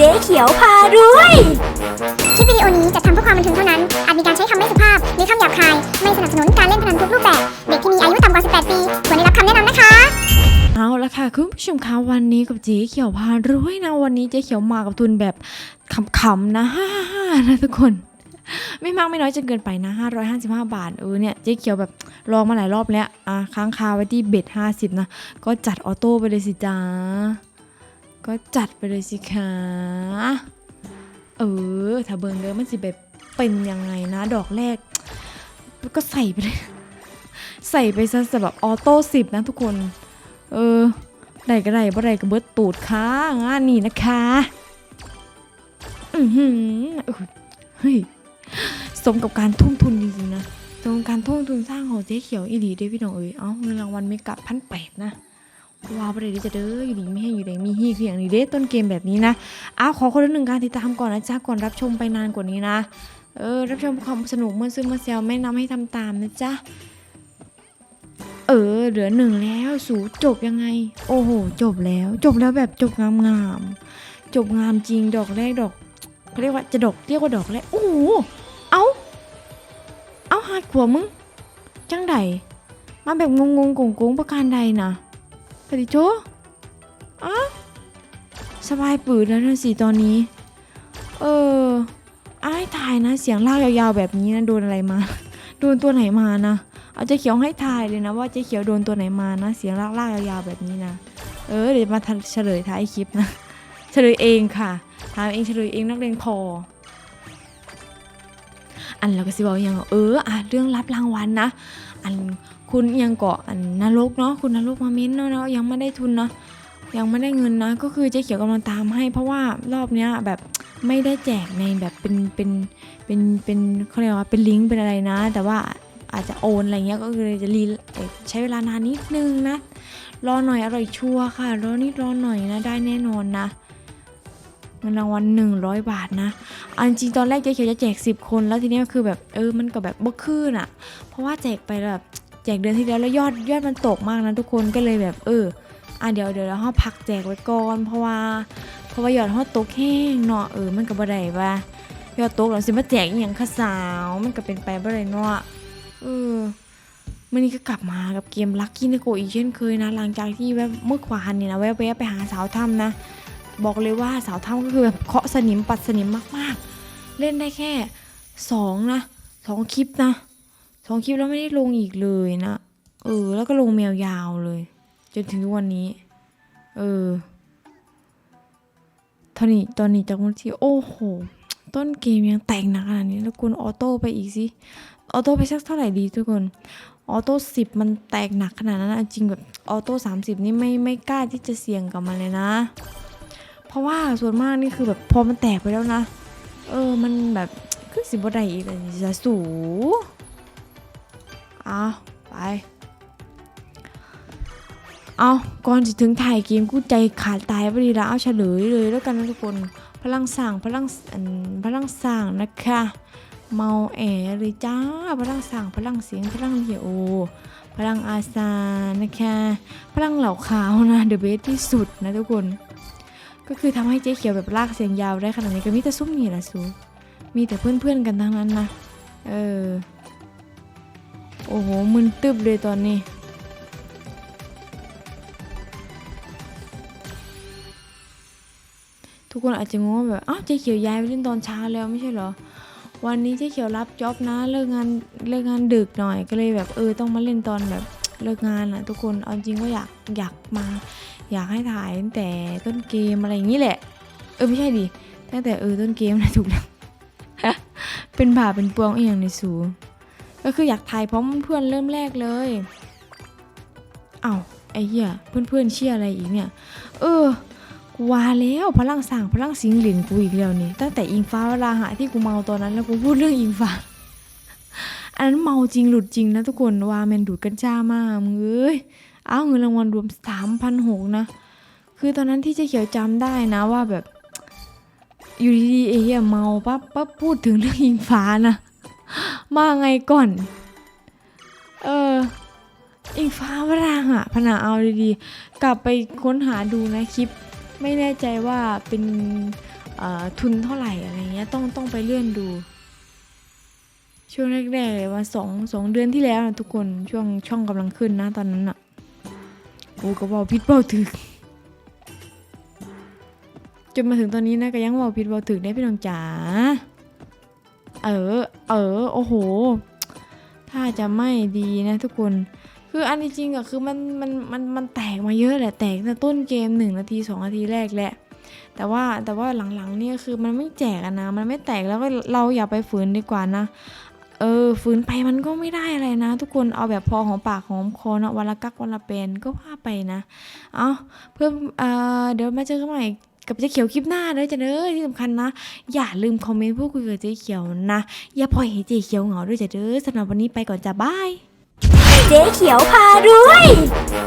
เจ๊เขียวพารวย คลิปวิดีโอนี้จะทำเพื่อความบันเทิงเท่านั้น อาจมีการใช้คำไม่สุภาพ หรือคำหยาบคาย ไม่สนับสนุนการเล่นพนันทุกรูปแบบ เด็กที่มีอายุต่ำกว่า 18 ปีควรได้รับคำแนะนำนะคะ เอาละค่ะคุณผู้ชมคะวันนี้กับเจ๊เขียวพารวยนะวันนี้เจ๊เขียวมากับทุนแบบขำๆนะฮ่าๆนะทุกคน ไม่มากไม่น้อยจนเกินไปนะ 555 บาทเออเนี่ยเจ๊เขียวแบบลองมาหลายรอบแล้วอะค้างคาไว้ที่เบ็ด50 นะ ก็จัดออโต้ไปเลยสิจ้า ก็จัดไปเลยสิคะเออ ถ้าเบิร์นเดอมันสิแบบเป็นยังไงนะ ดอกแรก ก็ใส่ไปเลย ใส่ไปซะแบบออโต้สิบนะทุกคน เออได้ก็ได้บ่ได้ก็เบิดตูดค่ะงานนี้นะคะ อือหือเฮ้ย สมกับการทุ่มทุนจริงๆนะสมกับการทุ่มทุนสร้างของเจ๊เขียวอีหลีเด้พี่น้องเอ๋ยเอ้าเงินรางวัลไม่กลับพันแปดนะ ว้าวประเดี๋ยวจะเด้ออยู่ดีไม่ให้อยู่ใดมีฮีคืออย่างนี้เด้ต้นเกมแบบนี้นะอ้าวขอคนละหนึ่งการติดตามก่อนนะจ๊ะก่อนรับชมไปนานกว่านี้นะ เออ รับชมความสนุกเมื่อซื้อมาแซวไม่นำให้ทำตามนะจ๊ะเออ เหลือหนึ่งแล้วสูจบยังไง โอ้โห จบแล้ว จบแล้วแบบจบงามงามๆจบงามจริงดอกแรกดอกเขาเรียกว่าจะดอกเรียกว่าดอกแรกโอ้โหเอาเอาหาดขวมึงจังใดมาแบบงงงๆโกงๆประการใดนะ ปฏิโจอ้าสบายปืดแล้วนะสิตอนนี้ เออไอ้ายถ่ายนะ เสียงลากยาวๆแบบนี้นะโดนอะไรมา โดนตัวไหนมานะ เอาเจ๊เขียวให้ทายเลยนะว่าเจ๊เขียวโดนตัวไหนมานะ เสียงลากลากยาวๆแบบนี้นะ เออเดี๋ยวมาเฉลยท้ายคลิปนะ เฉลยเองค่ะถามเองเฉลยเองนักเลงพอ อันเราก็สิบอกอย่างเอออะเรื่องรับรางวัลนะ อันคุณยังเกาะอันนรกเนาะคุณนรกมาเม้นเนาะเนาะยังไม่ได้ทุนเนาะยังไม่ได้เงินนะ ก็คือเจ๊เขียวกำลังตามให้ เพราะว่ารอบเนี้ยแบบไม่ได้แจกในแบบเป็นเป็นเป็นเป็นเขาเรียกว่าเป็นลิงก์เป็นอะไรนะ แต่ว่าอาจจะโอนอะไรเงี้ยก็คือจะรีใช้เวลานานนิดนึงนะ รอหน่อยอร่อยชัวร์ค่ะรอนิดรอหน่อยนะได้แน่นอนนะ เงินรางวัล100 บาทนะ อันจริงตอนแรกเจ๊เขียวจะแจก 10 คน แล้วทีนี้ก็คือแบบเออมันก็แบบบ่ขึ้นอะ เพราะว่าแจกไปแบบแจกเดือนที่แล้วแล้วยอดยอดมันตกมากนะทุกคนก็เลยแบบเอออะเดี๋ยวเดี๋ยวเราห้าพักแจกไว้ก่อนเพราะว่าเพราะว่ายอดห้าตกแห้งเนาะเออมันก็บ่ได้ว่ายอดตกแล้วสิมาแจกอหย่างข้าสาวมันก็เป็นไปบ่ได้เนาะเออมันนี้ก็กลับมากับเกมลักกี้นโกอีกเช่นเคยนะหลังจากที่แวบเมื่อขวานเนี่ยนะแวบไปหาสาวถ้ำนะ บอกเลยว่าสาวถ้ำก็คือแบบเคาะสนิมปัดสนิมมากๆ เล่นได้แค่สองนะสองคลิปนะสองคลิปแล้วไม่ได้ลงอีกเลยนะ เออ แล้วก็ลงแมวยาวเลย จนถึงทุกวันนี้ เออตอนนี้ตอนนี้จากวันที่โอ้โห ต้นเกมยังแต่งหนักขนาดนี้แล้วคุณออโต้ไปอีกสิออโต้ไปสักเท่าไหร่ดีทุกคนออโต้สิบมันแตกหนักขนาดนั้นจริงแบบออโต้สามสิบนี่ไม่ไม่กล้าที่จะเสี่ยงกับมันเลยนะ เพราะว่าส่วนมากนี่คือแบบพอมันแตกไปแล้วนะ เออมันแบบคือสิบได้อีกเลยจะสูเอาไป เอาก่อนจะถึงถ่ายเกมกูใจขาดตายไปดีแล้วเอาเฉลยเลยแล้วกันนะทุกคน พลังสั่งพลังพลังสั่งนะคะเมาแอเลยจ้าพลังสั่งพลังเสียงพลังเดียวพลังอาซานะคะ พลังเหล่าขาวนะเดอะเบสที่สุดนะทุกคน ก็คือทำให้เจ๊เขียวแบบลากเสียงยาวได้ขนาดนี้ก็มีแต่ซุ้มนี่แหละซูมีแต่เพื่อนๆกันทั้งนั้นนะ เออ โอ้โห มึนตึบเลยตอนนี้ทุกคนอาจจะงงว่าแบบอ้าวเจ๊เขียวย้ายไปเล่นตอนเช้าแล้วไม่ใช่เหรอ วันนี้เจ๊เขียวรับจ็อบนะเลิกงานเลิกงานดึกหน่อยก็เลยแบบเออต้องมาเล่นตอนแบบเลิกงานอะ ทุกคนเอาจริงก็อยากอยากมา อยากให้ถ่ายตั้งแต่ต้นเกมอะไรอย่างนี้แหละ เออไม่ใช่ดิตั้งแต่เออต้นเกมนะถูกแล้วเป็นบ่าเป็นปวงอีกอย่างในสูก็คืออยากถ่ายพร้อมเพื่อนเริ่มแรกเลยเอ้าไอ้เหี้ยเพื่อนเพื่อนๆเชียร์อะไรอีกเนี่ย เออกูว่าแล้วพลังสั่งพลังสิงหลินกูอีกแล้วนี่ตั้งแต่อิงฟ้าเวลาหาที่กูเมาตอนนั้นแล้วกูพูดเรื่องอิงฟ้าอันนั้นเมาจริงหลุดจริงนะทุกคนว่าแมนดูดกัญชามากมึงเอ้ย อ้าวเงินรางวัลรวมสามพันหกนะ คือตอนนั้นที่เจ๊เขียวจำได้นะว่าแบบ อยู่ดีๆเอเหี้ยเมาปั๊บปั๊บพูดถึงเรื่องอิงฟ้านะ มาไงก่อน เอออิงฟ้าวรางอะพนาเอาดีๆ กลับไปค้นหาดูนะคลิป ไม่แน่ใจว่าเป็นทุนเท่าไหร่อะไรเงี้ยต้องต้องไปเลื่อนดู ช่วงแรกๆเลยว่าสองสองเดือนที่แล้วนะทุกคนช่วงช่องกำลังขึ้นนะตอนนั้นอะ โอ้ก็บอกพิษเบาถึกจนมาถึงตอนนี้นะก็ยังบอกพิษเบาถึกได้พี่น้องจ๋าเออ เออ โอ้โห ถ้าจะไม่ดีนะทุกคน คืออันที่จริงอะคือมันมันมันมันแตกมาเยอะแหละ แตกแต่ต้นเกมหนึ่งนาทีสองนาทีแรกแหละ แต่ว่าแต่ว่าหลังๆเนี่ยคือมันไม่แจกนะ มันไม่แตกแล้วก็เราอย่าไปฝืนดีกว่านะ เออฝืนไปมันก็ไม่ได้อะไรนะ ทุกคนเอาแบบพอของปากหอมคอเนาะวันละกักวันละเป็นก็ว่าไปนะเอาเพื่อเอ่อเดี๋ยวมาเจอกันใหม่กับเจ๊เขียวคลิปหน้าเด้อจ้ะเด้อที่สำคัญนะ อย่าลืมคอมเมนต์พูดคุยกับเจ๊เขียวนะ อย่าปล่อยให้เจ๊เขียวเหงาด้วยจ้ะเด้อสำหรับวันนี้ไปก่อนจ้ะบาย เจ๊เขียวพารวย